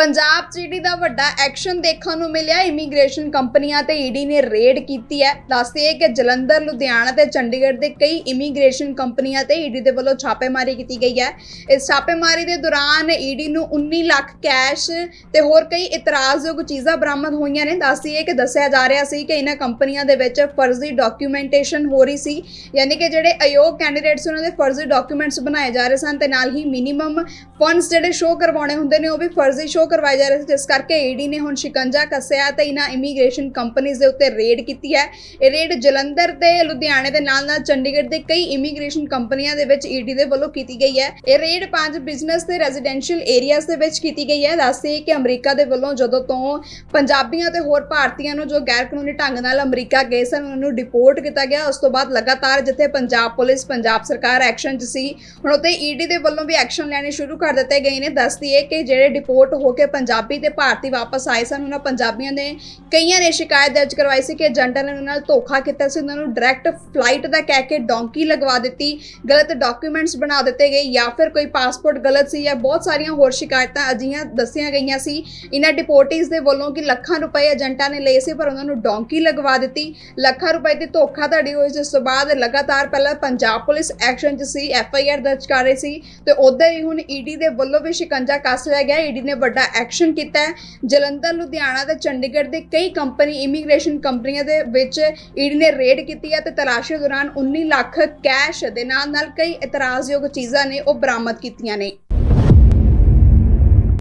ਪੰਜਾਬ 'ਚ ਈਡੀ ਦਾ ਵੱਡਾ ਐਕਸ਼ਨ ਦੇਖਣ ਨੂੰ ਮਿਲਿਆ ਇਮੀਗ੍ਰੇਸ਼ਨ ਕੰਪਨੀਆਂ ਤੇ ਈਡੀ ਨੇ ਰੇਡ ਕੀਤੀ ਹੈ। ਦੱਸਦੇ ਕਿ ਜਲੰਧਰ, ਲੁਧਿਆਣਾ ਤੇ ਚੰਡੀਗੜ੍ਹ ਦੇ ਕਈ ਇਮੀਗ੍ਰੇਸ਼ਨ ਕੰਪਨੀਆਂ ਤੇ ਈਡੀ ਦੇ ਵੱਲੋਂ ਛਾਪੇਮਾਰੀ ਕੀਤੀ ਗਈ ਹੈ। ਇਸ ਛਾਪੇਮਾਰੀ ਦੇ ਦੌਰਾਨ ਈਡੀ ਨੂੰ 19 ਲੱਖ ਕੈਸ਼ ਤੇ ਹੋਰ ਕਈ ਇਤਰਾਜ਼ਯੋਗ ਚੀਜ਼ਾਂ ਬਰਾਮਦ ਹੋਈਆਂ ਨੇ। ਦੱਸਦੀ ਹੈ ਕਿ ਦੱਸਿਆ ਜਾ ਰਿਹਾ ਸੀ ਕਿ ਇਹਨਾਂ ਕੰਪਨੀਆਂ ਦੇ ਵਿੱਚ ਫਰਜ਼ੀ ਡਾਕੂਮੈਂਟੇਸ਼ਨ ਹੋ ਰਹੀ ਸੀ। ਯਾਨੀ ਕਿ ਜਿਹੜੇ ਅਯੋਗ ਕੈਂਡੀਡੇਟਸ ਉਹਨਾਂ ਦੇ ਫਰਜ਼ੀ ਡਾਕੂਮੈਂਟਸ ਬਣਾਏ ਜਾ ਰਹੇ ਸਨ ਤੇ ਨਾਲ ਹੀ ਮਿਨੀਮਮ ਫੰਡਸ ਜਿਹੜੇ ਸ਼ੋਅ ਕਰਵਾਉਣੇ ਹੁੰਦੇ ਨੇ, ਉਹ ਵੀ ਫਰਜ਼ੀ ਸ਼ੋਅ ਕਰਵਾਏ ਜਾ ਰਹੇ ਸੀ, ਜਿਸ ਕਰਕੇ ਈਡੀ ਨੇ ਹੁਣ ਸ਼ਿਕੰਜਾ ਕੱਸਿਆ ਤੇ ਇਹਨਾਂ ਇਮੀਗ੍ਰੇਸ਼ਨ ਕੰਪਨੀਆਂ ਦੇ ਉੱਤੇ ਰੇਡ ਕੀਤੀ ਹੈ। ਇਹ ਰੇਡ ਜਲੰਧਰ ਤੇ ਲੁਧਿਆਣੇ ਦੇ ਨਾਲ ਨਾਲ ਚੰਡੀਗੜ੍ਹ ਦੇ ਕਈ ਇਮੀਗ੍ਰੇਸ਼ਨ ਕੰਪਨੀਆਂ ਦੇ ਵਿੱਚ ਈਡੀ ਦੇ ਵੱਲੋਂ ਕੀਤੀ ਗਈ ਹੈ। ਇਹ ਰੇਡ ਪੰਜ ਬਿਜ਼ਨਸ ਤੇ ਰੈਜ਼ੀਡੈਂਸ਼ੀਅਲ ਏਰੀਆਜ਼ ਦੇ ਵਿੱਚ ਕੀਤੀ ਗਈ ਹੈ। ਦੱਸਦੇ ਕਿ ਅਮਰੀਕਾ ਦੇ ਵੱਲੋਂ ਜਦੋਂ ਤੋਂ ਪੰਜਾਬੀਆਂ ਤੇ ਹੋਰ ਭਾਰਤੀਆਂ ਨੂੰ ਜੋ ਗੈਰ ਕਾਨੂੰਨੀ ਢੰਗ ਨਾਲ ਅਮਰੀਕਾ ਗਏ ਸਨ, ਉਹਨਾਂ ਨੂੰ ਡਿਪੋਰਟ ਕੀਤਾ ਗਿਆ। ਉਸ ਤੋਂ ਬਾਅਦ ਲਗਾਤਾਰ ਜਿੱਥੇ ਪੰਜਾਬ ਪੁਲਿਸ, ਪੰਜਾਬ ਸਰਕਾਰ ਐਕਸ਼ਨ 'ਚ ਸੀ, ਹੁਣ ਉੱਤੇ ਈਡੀ ਦੇ ਵੱਲੋਂ ਵੀ ਐਕਸ਼ਨ ਲੈਣੇ ਸ਼ੁਰੂ ਕਰ ਦਿੱਤੇ ਗਏ ਨੇ। ਦੱਸਦੀ ਹੈ ਕਿ ਜਿਹੜੇ ਡਿਪੋਰਟ ਹੋ ਕੇ ਪੰਜਾਬੀ ਤੇ ਭਾਰਤੀ ਵਾਪਸ ਆਏ ਸਨ, ਉਹਨਾਂ ਪੰਜਾਬੀਆਂ ਨੇ ਕਈਆਂ ਨੇ ਸ਼ਿਕਾਇਤ ਦਰਜ ਕਰਵਾਈ ਸੀ ਕਿ ਏਜੰਟਾਂ ਨੇ ਉਹਨਾਂ ਨਾਲ ਧੋਖਾ ਕੀਤਾ ਸੀ, ਉਹਨਾਂ ਨੂੰ ਡਾਇਰੈਕਟ ਫਲਾਈਟ ਦਾ ਕਹਿ ਕੇ ਡੌਂਕੀ ਲਗਵਾ ਦਿੱਤੀ, ਗਲਤ ਡਾਕੂਮੈਂਟਸ ਬਣਾ ਦਿੱਤੇ ਗਏ ਜਾਂ ਫਿਰ ਕੋਈ ਪਾਸਪੋਰਟ ਗਲਤ ਸੀ ਜਾਂ ਬਹੁਤ ਸਾਰੀਆਂ ਹੋਰ ਸ਼ਿਕਾਇਤਾਂ ਅਜਿਹੀਆਂ ਦੱਸੀਆਂ ਗਈਆਂ ਸੀ। ਇਹਨਾਂ ਡਿਪੋਰਟੀਜ਼ ਦੇ ਵੱਲੋਂ ਕਿ ਲੱਖਾਂ ਰੁਪਏ ਏਜੰਟਾਂ ਨੇ ਲਏ ਸੀ, ਪਰ ਉਹਨਾਂ ਨੂੰ ਡੌਂਕੀ ਲਗਵਾ ਦਿੱਤੀ। ਲੱਖਾਂ ਰੁਪਏ ਦੀ ਧੋਖਾਧੜੀ ਹੋਈ ਜਿਸ ਤੋਂ ਬਾਅਦ ਲਗਾਤਾਰ ਪਹਿਲਾਂ ਪੰਜਾਬ ਪੁਲਿਸ ਐਕਸ਼ਨ 'ਚ ਸੀ ਐਫ ਆਈ ਆਰ ਦਰਜ ਕਰ ਰਹੀ ਸੀ ਤੇ ਉਧਰ ਹੀ ਹੁਣ ਈਡੀ ਦੇ ਵੱਲੋਂ ਵੀ ਸ਼ਿਕੰਜਾ ਕੱਸ ਲਿਆ ਗਿਆ। ਈਡੀ ਨੇ ਵੱਡਾ ਐਕਸ਼ਨ ਕੀਤਾ ਹੈ। ਜਲੰਧਰ, ਲੁਧਿਆਣਾ ਤੇ ਚੰਡੀਗੜ੍ਹ ਦੇ ਕਈ ਕੰਪਨੀ ਇਮੀਗ੍ਰੇਸ਼ਨ ਕੰਪਨੀਆਂ ਦੇ ਵਿੱਚ ਈਡੀ ਨੇ ਰੇਡ ਕੀਤੀ ਹੈ ਤੇ ਤਲਾਸ਼ੀ ਦੌਰਾਨ 19 ਲੱਖ ਕੈਸ਼ ਦੇ ਨਾਲ ਨਾਲ ਕਈ ਇਤਰਾਜ਼ਯੋਗ ਚੀਜ਼ਾਂ ਨੇ ਉਹ ਬਰਾਮਦ ਕੀਤੀਆਂ ਨੇ।